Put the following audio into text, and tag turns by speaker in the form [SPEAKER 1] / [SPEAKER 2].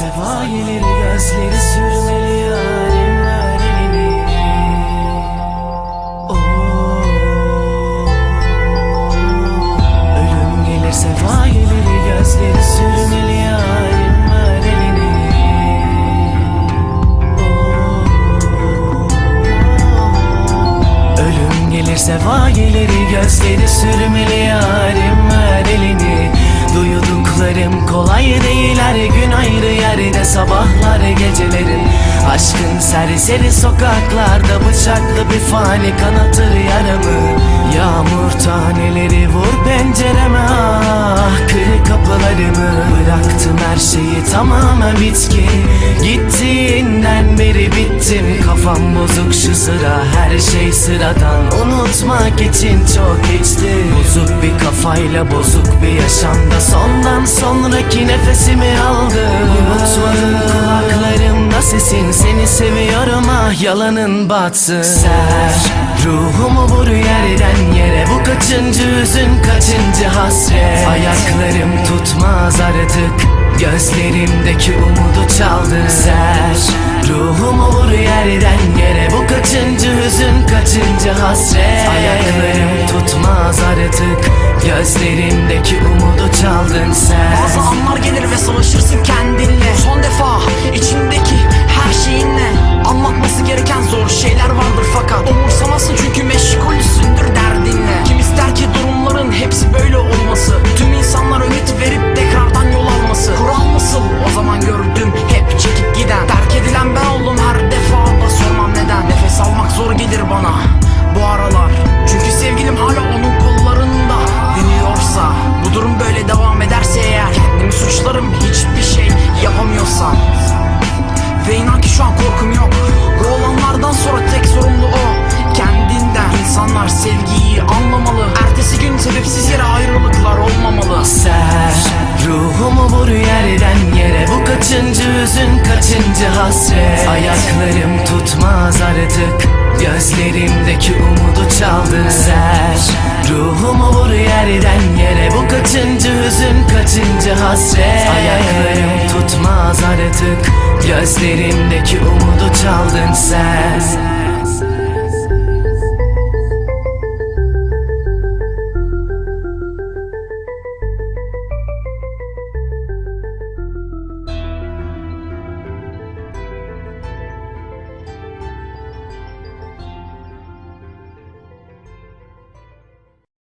[SPEAKER 1] gelir gözleri sürmeli yarim elini Oo. Ölüm gelir sefa gelir gözleri sürmeli yarim elini Oo. Ölüm gelir sefa gelir gözleri sürmeli yarim ver elini Duyduklarım kolay değil her gün ayrı yerde sabahlar gecelerin. Aşkın serseri sokaklarda bıçaklı bir fani kanatır yaramı. Yağmur taneleri vur pencereme ah Kırık kapılarımı. Bıraktım her şeyi tamamen bitki Gittiğinden beri bittim. Kafam bozuk şu sıra Her şey sıradan. Unutmak için çok geçti Bozuk bir kafayla bozuk bir yaşamda. Sondan sonraki nefesimi aldı. Unutmadım kulaklarımda sesin. Seni seviyorum ah yalanın batsın. Ser ruhumu vur yerden yere. Bu kaçıncı hüzün kaçıncı hasret? Ayaklarım tutmaz artık. Gözlerimdeki umudu çaldı Ser Ruhumu vur yerden yere Bu kaçıncı hüzün kaçıncı hasret? Ayaklarım tutmaz artık. Gözlerimdeki umudu çaldın sen.
[SPEAKER 2] Bazı anlar gelir ve savaşırsın kendinle. Son defa içindeki zor gelir bana bu aralar. Çünkü sevgilim hala onun kollarında. Dinliyorsa bu durum böyle devam ederse eğer Kendimi suçlarım hiçbir şey yapamıyorsam Ve inan ki şu an korkum yok. Bu olanlardan sonra tek sorumlu o. Kendinden İnsanlar sevgiyi anlamalı. Ertesi gün sebepsiz yere ayrılıklar olmamalı.
[SPEAKER 1] Ser Ruhumu vur yerden yere. Bu kaçıncı hüzün kaçıncı hasret? Ayaklarım tutmaz artık umudu çaldı Ser Ruhumu vur yerden yere Bu kaçıncı hüzün kaçıncı hasret? Ayaklarım tutmaz artık Gözlerimdeki umudu çaldın sen